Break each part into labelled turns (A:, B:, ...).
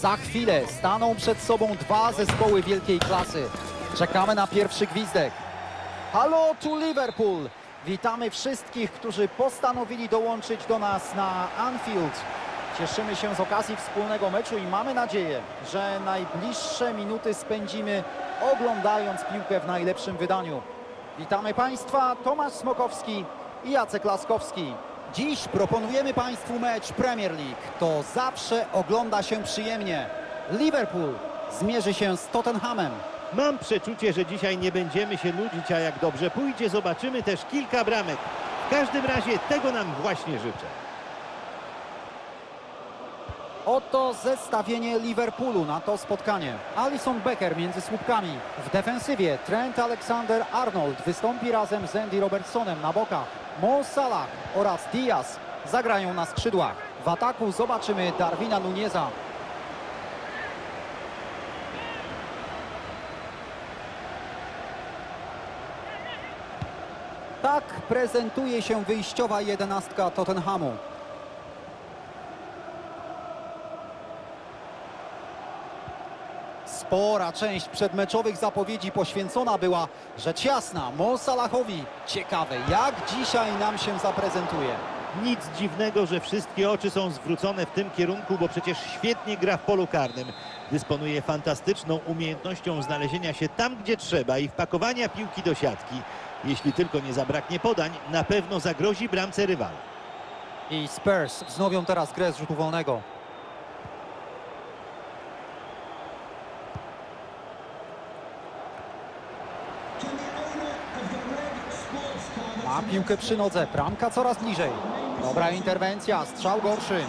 A: Za chwilę staną przed sobą dwa zespoły wielkiej klasy. Czekamy na pierwszy gwizdek. Halo tu Liverpool! Witamy wszystkich, którzy postanowili dołączyć do nas na Anfield. Cieszymy się z okazji wspólnego meczu i mamy nadzieję, że najbliższe minuty spędzimy oglądając piłkę w najlepszym wydaniu. Witamy Państwa, Tomasz Smokowski i Jacek Laskowski. Dziś proponujemy Państwu mecz Premier League. To zawsze ogląda się przyjemnie. Liverpool zmierzy się z Tottenhamem.
B: Mam przeczucie, że dzisiaj nie będziemy się nudzić, a jak dobrze pójdzie, zobaczymy też kilka bramek. W każdym razie tego nam właśnie życzę.
A: Oto zestawienie Liverpoolu na to spotkanie. Alison Becker między słupkami. W defensywie Trent Alexander-Arnold wystąpi razem z Andy Robertsonem na bokach. Mo Salah oraz Diaz zagrają na skrzydłach. W ataku zobaczymy Darwina Nuneza. Tak prezentuje się wyjściowa jedenastka Tottenhamu. Spora część przedmeczowych zapowiedzi poświęcona była rzecz jasna Mo Salahowi. Ciekawe, jak dzisiaj nam się zaprezentuje.
B: Nic dziwnego, że wszystkie oczy są zwrócone w tym kierunku, bo przecież świetnie gra w polu karnym. Dysponuje fantastyczną umiejętnością znalezienia się tam, gdzie trzeba i wpakowania piłki do siatki. Jeśli tylko nie zabraknie podań, na pewno zagrozi bramce rywala.
A: I Spurs wznowią teraz grę z rzutu wolnego. Piłkę przy nodze, bramka coraz bliżej. Dobra interwencja, strzał gorszy.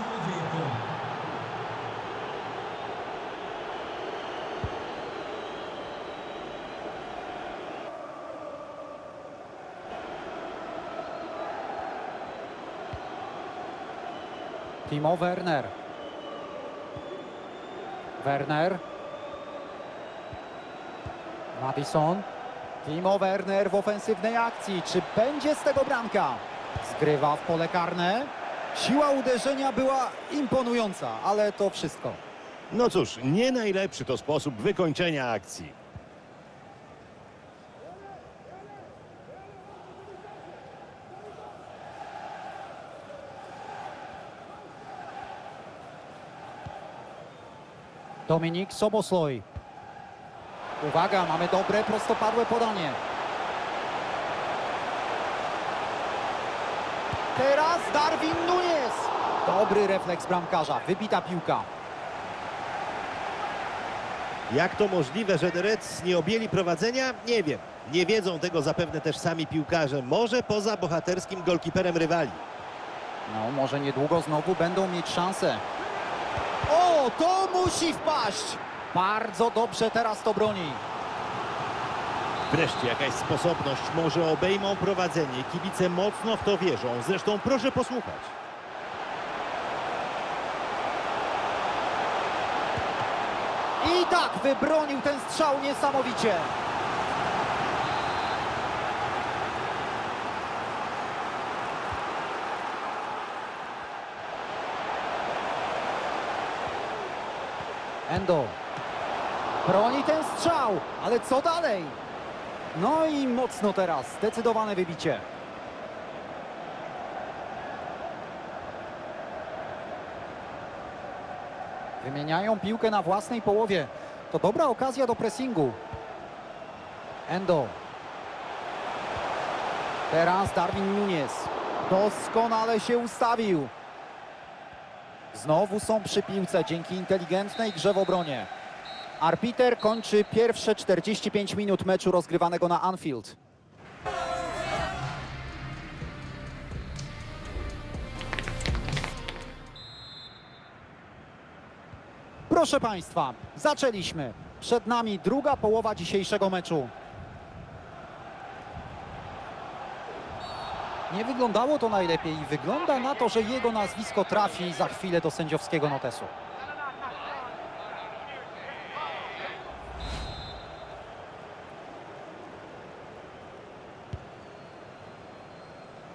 A: Timo Werner. Werner. Madison. Timo Werner w ofensywnej akcji. Czy będzie z tego bramka? Zgrywa w pole karne. Siła uderzenia była imponująca, ale to wszystko.
B: No cóż, nie najlepszy to sposób wykończenia akcji.
A: Dominik Sobosloj. Uwaga, mamy dobre, prostopadłe podanie. Teraz Darwin Nunes. Dobry refleks bramkarza, wybita piłka.
B: Jak to możliwe, że The Reds nie objęli prowadzenia? Nie wiem. Nie wiedzą tego zapewne też sami piłkarze. Może poza bohaterskim golkiperem rywali.
A: No, może niedługo znowu będą mieć szansę. O, to musi wpaść! Bardzo dobrze teraz to broni.
B: Wreszcie jakaś sposobność. Może obejmą prowadzenie. Kibice mocno w to wierzą. Zresztą proszę posłuchać.
A: I tak wybronił ten strzał niesamowicie. Endo. Broni ten strzał, ale co dalej? No i mocno teraz, zdecydowane wybicie. Wymieniają piłkę na własnej połowie. To dobra okazja do pressingu. Endo. Teraz Darwin Nunes. Doskonale się ustawił. Znowu są przy piłce dzięki inteligentnej grze w obronie. Arbiter kończy pierwsze 45 minut meczu rozgrywanego na Anfield. Proszę Państwa, zaczęliśmy. Przed nami druga połowa dzisiejszego meczu. Nie wyglądało to najlepiej i wygląda na to, że jego nazwisko trafi za chwilę do sędziowskiego notesu.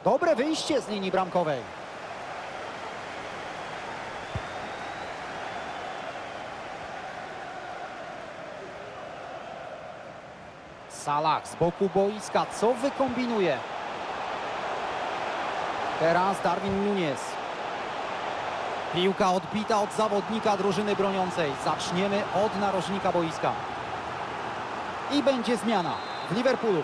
A: Dobre wyjście z linii bramkowej. Salah z boku boiska. Co wykombinuje? Teraz Darwin Nunes Piłka odbita od zawodnika drużyny broniącej. Zaczniemy od narożnika boiska. I będzie zmiana w Liverpoolu.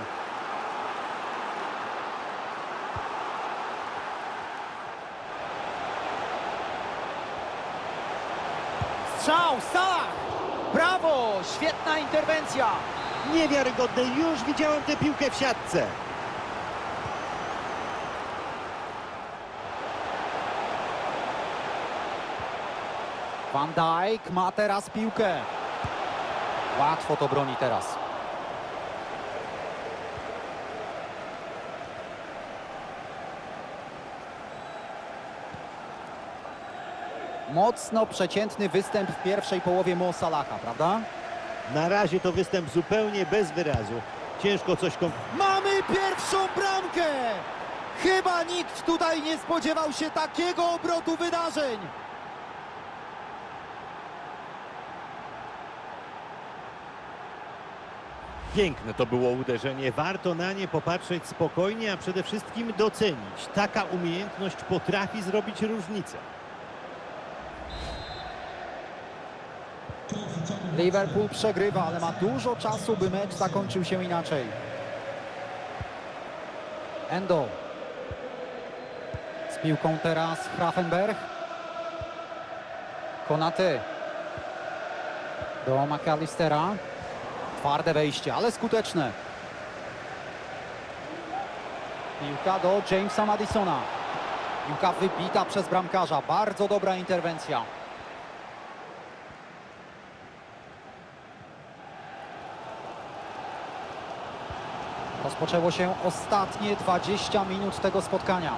A: Strzał, Salah! Brawo! Świetna interwencja!
B: Niewiarygodne, już widziałem tę piłkę w siatce.
A: Van Dijk ma teraz piłkę. Łatwo to broni teraz. Mocno przeciętny występ w pierwszej połowie Mo Salaha, prawda?
B: Na razie to występ zupełnie bez wyrazu. Ciężko coś kom...
A: Mamy pierwszą bramkę! Chyba nikt tutaj nie spodziewał się takiego obrotu wydarzeń.
B: Piękne to było uderzenie. Warto na nie popatrzeć spokojnie, a przede wszystkim docenić. Taka umiejętność potrafi zrobić różnicę.
A: Liverpool przegrywa, ale ma dużo czasu, by mecz zakończył się inaczej. Endo. Z piłką teraz Grafenberg. Konaty. Do McAllistera. Twarde wejście, ale skuteczne. Piłka do Jamesa Madisona. Piłka wybita przez bramkarza. Bardzo dobra interwencja. Rozpoczęło się ostatnie 20 minut tego spotkania.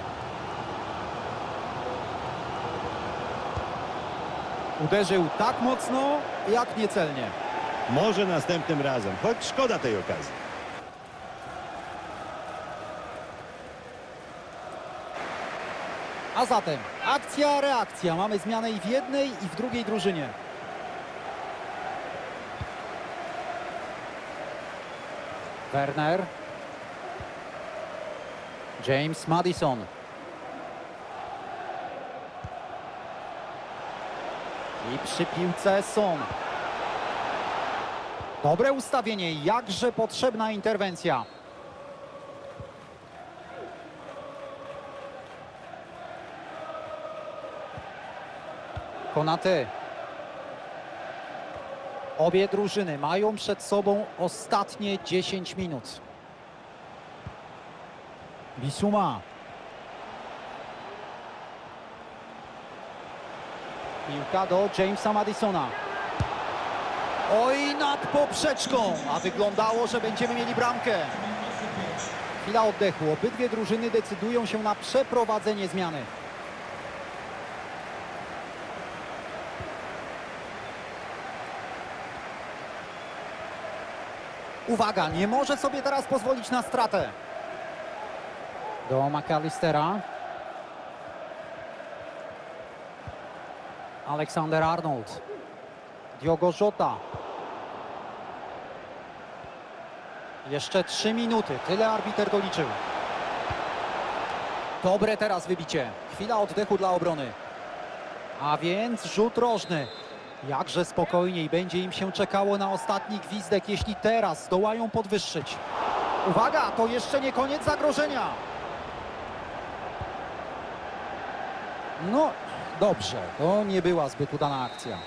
A: Uderzył tak mocno, jak niecelnie.
B: Może następnym razem, choć szkoda tej okazji.
A: A zatem akcja, reakcja. Mamy zmianę i w jednej, i w drugiej drużynie. Werner. James Madison. I przy piłce Son. Dobre ustawienie, jakże potrzebna interwencja. Konaty. Obie drużyny mają przed sobą ostatnie 10 minut. Bisuma. Piłka do Jamesa Madisona. Oj, nad poprzeczką, a wyglądało, że będziemy mieli bramkę. Chwila oddechu. Obydwie drużyny decydują się na przeprowadzenie zmiany. Uwaga, nie może sobie teraz pozwolić na stratę. Do McAllistera. Aleksander Arnold. Diogo Jota. Jeszcze trzy minuty, tyle arbiter doliczył. Dobre teraz wybicie. Chwila oddechu dla obrony. A więc rzut rożny. Jakże spokojniej będzie im się czekało na ostatni gwizdek, jeśli teraz zdołają podwyższyć. Uwaga, to jeszcze nie koniec zagrożenia. No, dobrze, to nie była zbyt udana akcja.